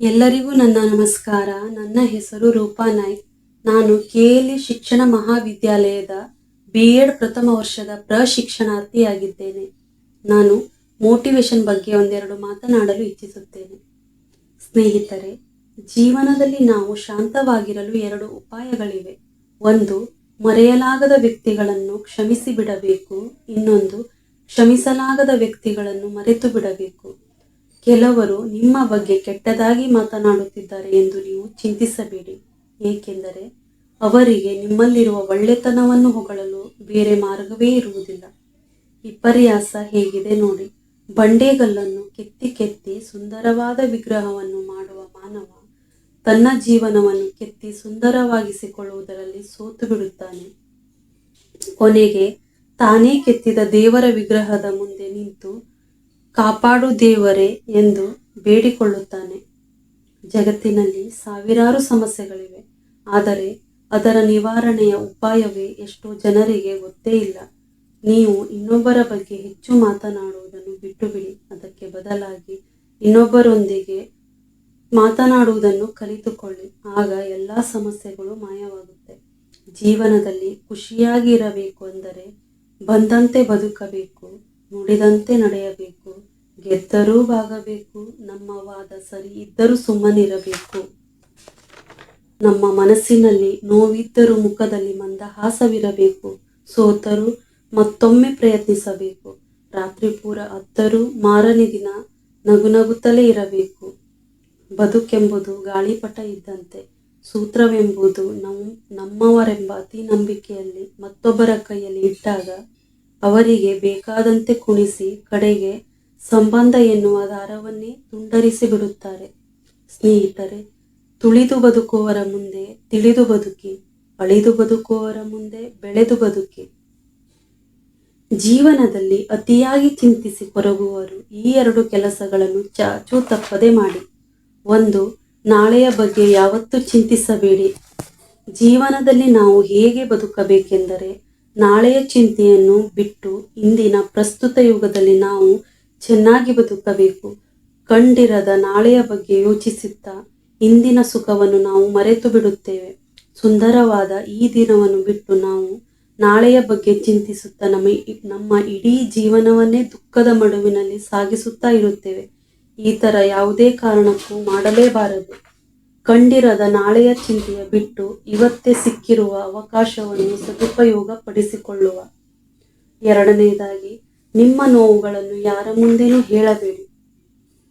ಎಲ್ಲರಿಗೂ ನನ್ನ ನಮಸ್ಕಾರ. ನನ್ನ ಹೆಸರು ರೂಪಾ ನಾಯ್ಕ್. ನಾನು ಕೆಎಲ್ಇ ಶಿಕ್ಷಣ ಮಹಾವಿದ್ಯಾಲಯದ ಬಿ ಎಡ್ ಪ್ರಥಮ ವರ್ಷದ ಪ್ರಶಿಕ್ಷಣಾರ್ಥಿಯಾಗಿದ್ದೇನೆ ನಾನು ಮೋಟಿವೇಶನ್ ಬಗ್ಗೆ ಒಂದೆರಡು ಮಾತನಾಡಲು ಇಚ್ಛಿಸುತ್ತೇನೆ ಸ್ನೇಹಿತರೆ, ಜೀವನದಲ್ಲಿ ನಾವು ಶಾಂತವಾಗಿರಲು ಎರಡು ಉಪಾಯಗಳಿವೆ. ಒಂದು, ಮರೆಯಲಾಗದ ವ್ಯಕ್ತಿಗಳನ್ನು ಕ್ಷಮಿಸಿ ಬಿಡಬೇಕು ಇನ್ನೊಂದು, ಕ್ಷಮಿಸಲಾಗದ ವ್ಯಕ್ತಿಗಳನ್ನು ಮರೆತು ಬಿಡಬೇಕು ಕೆಲವರು ನಿಮ್ಮ ಬಗ್ಗೆ ಕೆಟ್ಟದಾಗಿ ಮಾತನಾಡುತ್ತಿದ್ದಾರೆ ಎಂದು ನೀವು ಚಿಂತಿಸಬೇಡಿ. ಏಕೆಂದರೆ ಅವರಿಗೆ ನಿಮ್ಮಲ್ಲಿರುವ ಒಳ್ಳೆತನವನ್ನು ಹೊಗಳಲು ಬೇರೆ ಮಾರ್ಗವೇ ಇರುವುದಿಲ್ಲ. ವಿಪರ್ಯಾಸ ಹೇಗಿದೆ ನೋಡಿ. ಬಂಡೆಗಲ್ಲನ್ನು ಕೆತ್ತಿ ಕೆತ್ತಿ ಸುಂದರವಾದ ವಿಗ್ರಹವನ್ನು ಮಾಡುವ ಮಾನವ ತನ್ನ ಜೀವನವನ್ನು ಕೆತ್ತಿ ಸುಂದರವಾಗಿಸಿಕೊಳ್ಳುವುದರಲ್ಲಿ ಸೋತು ಬಿಡುತ್ತಾನೆ. ಕೊನೆಗೆ ತಾನೇ ಕೆತ್ತಿದ ದೇವರ ವಿಗ್ರಹದ ಮುಂದೆ ನಿಂತು ಕಾಪಾಡು ದೇವರೇ ಎಂದು ಬೇಡಿಕೊಳ್ಳುತ್ತಾನೆ. ಜಗತ್ತಿನಲ್ಲಿ ಸಾವಿರಾರು ಸಮಸ್ಯೆಗಳಿವೆ. ಆದರೆ ಅದರ ನಿವಾರಣೆಯ ಉಪಾಯವೇ ಎಷ್ಟೋ ಜನರಿಗೆ ಗೊತ್ತೇ ಇಲ್ಲ. ನೀವು ಇನ್ನೊಬ್ಬರ ಬಗ್ಗೆ ಹೆಚ್ಚು ಮಾತನಾಡುವುದನ್ನು ಬಿಟ್ಟು ಬಿಡಿ ಅದಕ್ಕೆ ಬದಲಾಗಿ ಇನ್ನೊಬ್ಬರೊಂದಿಗೆ ಮಾತನಾಡುವುದನ್ನು ಕಲಿತುಕೊಳ್ಳಿ. ಆಗ ಎಲ್ಲ ಸಮಸ್ಯೆಗಳು ಮಾಯವಾಗುತ್ತೆ. ಜೀವನದಲ್ಲಿ ಖುಷಿಯಾಗಿರಬೇಕು ಅಂದರೆ ಬಂದಂತೆ ಬದುಕಬೇಕು. ನುಡಿದಂತೆ ನಡೆಯಬೇಕು. ಗೆದ್ದರೂ ಬಾಗಬೇಕು ನಮ್ಮ ವಾದ ಸರಿ ಇದ್ದರೂ ಸುಮ್ಮನಿರಬೇಕು. ನಮ್ಮ ಮನಸ್ಸಿನಲ್ಲಿ ನೋವಿದ್ದರೂ ಮುಖದಲ್ಲಿ ಮಂದಹಾಸವಿರಬೇಕು ಸೋತರೂ ಮತ್ತೊಮ್ಮೆ ಪ್ರಯತ್ನಿಸಬೇಕು. ರಾತ್ರಿ ಪೂರ ಅತ್ತರೂ ಮಾರನೇ ದಿನ ನಗುನಗುತ್ತಲೇ ಇರಬೇಕು. ಬದುಕೆಂಬುದು ಗಾಳಿಪಟ ಇದ್ದಂತೆ. ಸೂತ್ರವೆಂಬುದು ನಮ್ಮ ನಮ್ಮವರೆಂಬ ಅತಿ ನಂಬಿಕೆಯಲ್ಲಿ ಮತ್ತೊಬ್ಬರ ಕೈಯಲ್ಲಿ ಇಟ್ಟಾಗ ಅವರಿಗೆ ಬೇಕಾದಂತೆ ಕುಣಿಸಿ ಕಡೆಗೆ ಸಂಬಂಧ ಎನ್ನುವ ದಾರವನ್ನೇ ತುಂಡರಿಸಿ ಬಿಡುತ್ತಾರೆ. ಸ್ನೇಹಿತರೆ, ತುಳಿದು ಬದುಕುವವರ ಮುಂದೆ ತಿಳಿದು ಬದುಕಿ, ಅಳಿದು ಬದುಕುವವರ ಮುಂದೆ ಬೆಳೆದು ಬದುಕಿ. ಜೀವನದಲ್ಲಿ ಅತಿಯಾಗಿ ಚಿಂತಿಸಿ ಕೊರಗುವವರು ಈ ಎರಡು ಕೆಲಸಗಳನ್ನು ಚಾಚೂ ತಪ್ಪದೆ ಮಾಡಿ. ಒಂದು, ನಾಳೆಯ ಬಗ್ಗೆ ಯಾವತ್ತೂ ಚಿಂತಿಸಬೇಡಿ. ಜೀವನದಲ್ಲಿ ನಾವು ಹೇಗೆ ಬದುಕಬೇಕೆಂದರೆ ನಾಳೆಯ ಚಿಂತೆಯನ್ನು ಬಿಟ್ಟು ಇಂದಿನ ಪ್ರಸ್ತುತ ಯುಗದಲ್ಲಿ ನಾವು ಚೆನ್ನಾಗಿ ಬದುಕಬೇಕು. ಕಂಡಿರದ ನಾಳೆಯ ಬಗ್ಗೆ ಯೋಚಿಸುತ್ತಾ ಇಂದಿನ ಸುಖವನ್ನು ನಾವು ಮರೆತು ಬಿಡುತ್ತೇವೆ. ಸುಂದರವಾದ ಈ ದಿನವನ್ನು ಬಿಟ್ಟು ನಾವು ನಾಳೆಯ ಬಗ್ಗೆ ಚಿಂತಿಸುತ್ತಾ ನಮ್ಮ ನಮ್ಮ ಇಡೀ ಜೀವನವನ್ನೇ ದುಃಖದ ಮಡುವಿನಲ್ಲಿ ಸಾಗಿಸುತ್ತಾ ಇರುತ್ತೇವೆ. ಈ ಥರ ಯಾವುದೇ ಕಾರಣಕ್ಕೂ ಮಾಡಲೇಬಾರದು. ಕಂಡಿರದ ನಾಳೆಯ ಚಿಂತೆಯ ಬಿಟ್ಟು ಇವತ್ತೇ ಸಿಕ್ಕಿರುವ ಅವಕಾಶವನ್ನು ಸದುಪಯೋಗ ಪಡಿಸಿಕೊಳ್ಳುವ ಎರಡನೆಯದಾಗಿ ನಿಮ್ಮ ನೋವುಗಳನ್ನು ಯಾರ ಮುಂದೆನೂ ಹೇಳಬೇಡಿ.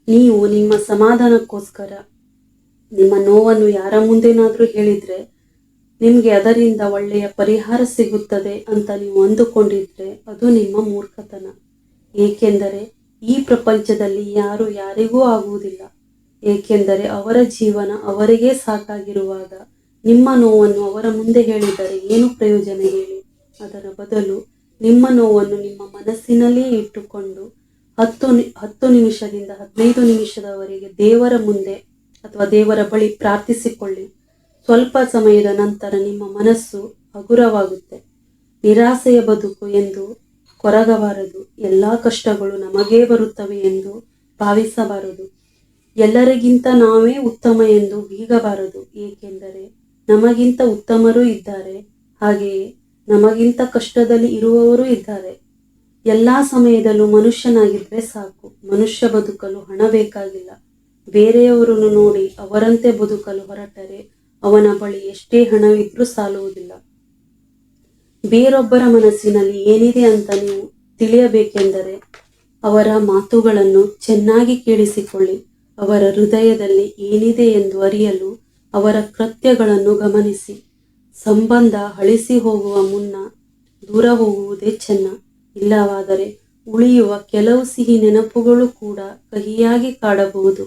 ನೀವು ನಿಮ್ಮ ಸಮಾಧಾನಕ್ಕೋಸ್ಕರ ನಿಮ್ಮ ನೋವನ್ನು ಯಾರ ಮುಂದೆನಾದರೂ ಹೇಳಿದರೆ ನಿಮಗೆ ಅದರಿಂದ ಒಳ್ಳೆಯ ಪರಿಹಾರ ಸಿಗುತ್ತದೆ ಅಂತ ನೀವು ಅಂದುಕೊಂಡಿದ್ರೆ ಅದು ನಿಮ್ಮ ಮೂರ್ಖತನ. ಏಕೆಂದರೆ ಈ ಪ್ರಪಂಚದಲ್ಲಿ ಯಾರು ಯಾರಿಗೂ ಆಗುವುದಿಲ್ಲ. ಏಕೆಂದರೆ ಅವರ ಜೀವನ ಅವರಿಗೇ ಸಾಕಾಗಿರುವಾಗ ನಿಮ್ಮ ನೋವನ್ನು ಅವರ ಮುಂದೆ ಹೇಳಿದರೆ ಏನು ಪ್ರಯೋಜನ ಹೇಳಿ? ಅದರ ಬದಲು ನಿಮ್ಮ ನೋವನ್ನು ನಿಮ್ಮ ಮನಸ್ಸಿನಲ್ಲಿಯೇ ಇಟ್ಟುಕೊಂಡು ಹತ್ತು ಹತ್ತು ನಿಮಿಷದಿಂದ ಹದಿನೈದು ನಿಮಿಷದವರೆಗೆ ದೇವರ ಮುಂದೆ ಅಥವಾ ದೇವರ ಬಳಿ ಪ್ರಾರ್ಥಿಸಿಕೊಳ್ಳಿ. ಸ್ವಲ್ಪ ಸಮಯದ ನಂತರ ನಿಮ್ಮ ಮನಸ್ಸು ಹಗುರವಾಗುತ್ತೆ. ನಿರಾಸೆಯ ಬದುಕು ಎಂದು ಕೊರಗಬಾರದು. ಎಲ್ಲ ಕಷ್ಟಗಳು ನಮಗೇ ಬರುತ್ತವೆ ಎಂದು ಭಾವಿಸಬಾರದು. ಎಲ್ಲರಿಗಿಂತ ನಾವೇ ಉತ್ತಮ ಎಂದು ಬೀಗಬಾರದು, ಏಕೆಂದರೆ ನಮಗಿಂತ ಉತ್ತಮರೂ ಇದ್ದಾರೆ. ಹಾಗೆಯೇ ನಮಗಿಂತ ಕಷ್ಟದಲ್ಲಿ ಇರುವವರು ಇದ್ದಾರೆ. ಎಲ್ಲಾ ಸಮಯದಲ್ಲೂ ಮನುಷ್ಯನಾಗಿದ್ರೆ ಸಾಕು. ಮನುಷ್ಯ ಬದುಕಲು ಹಣ ಬೇಕಾಗಿಲ್ಲ. ಬೇರೆಯವರನ್ನು ನೋಡಿ ಅವರಂತೆ ಬದುಕಲು ಹೊರಟರೆ ಅವನ ಬಳಿ ಎಷ್ಟೇ ಹಣವಿದ್ರೂ ಸಾಲುವುದಿಲ್ಲ. ಬೇರೊಬ್ಬರ ಮನಸ್ಸಿನಲ್ಲಿ ಏನಿದೆ ಅಂತ ನೀವು ತಿಳಿಯಬೇಕೆಂದರೆ ಅವರ ಮಾತುಗಳನ್ನು ಚೆನ್ನಾಗಿ ಕೇಳಿಸಿಕೊಳ್ಳಿ. ಅವರ ಹೃದಯದಲ್ಲಿ ಏನಿದೆ ಎಂದು ಅರಿಯಲು ಅವರ ಕೃತ್ಯಗಳನ್ನು ಗಮನಿಸಿ. ಸಂಬಂಧ ಅಳಿಸಿ ಹೋಗುವ ಮುನ್ನ ದೂರ ಹೋಗುವುದೇ ಚೆನ್ನ ಇಲ್ಲವಾದರೆ ಉಳಿಯುವ ಕೆಲವು ಸಿಹಿ ನೆನಪುಗಳು ಕೂಡ ಕಹಿಯಾಗಿ ಕಾಡಬಹುದು.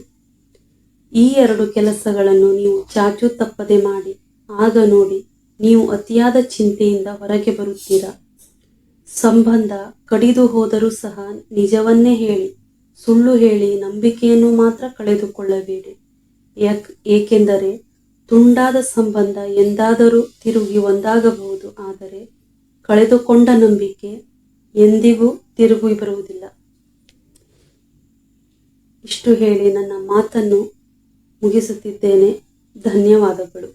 ಈ ಎರಡು ಕೆಲಸಗಳನ್ನು ನೀವು ಚಾಚು ತಪ್ಪದೆ ಮಾಡಿ. ಆಗ ನೋಡಿ, ನೀವು ಅತಿಯಾದ ಚಿಂತೆಯಿಂದ ಹೊರಗೆ ಬರುತ್ತೀರಾ. ಸಂಬಂಧ ಕಡಿದು ಹೋದರೂ ಸಹ ನಿಜವನ್ನೇ ಹೇಳಿ. ಸುಳ್ಳು ಹೇಳಿ ನಂಬಿಕೆಯನ್ನು ಮಾತ್ರ ಕಳೆದುಕೊಳ್ಳಬೇಡಿ. ಯಾಕ್, ಏಕೆಂದರೆ ತುಂಡಾದ ಸಂಬಂಧ ಎಂದಾದರೂ ತಿರುಗಿ ಒಂದಾಗಬಹುದು, ಆದರೆ ಕಳೆದುಕೊಂಡ ನಂಬಿಕೆ ಎಂದಿಗೂ ತಿರುಗಿ ಬರುವುದಿಲ್ಲ. ಇಷ್ಟು ಹೇಳಿ ನನ್ನ ಮಾತನ್ನು ಮುಗಿಸುತ್ತಿದ್ದೇನೆ. ಧನ್ಯವಾದಗಳು.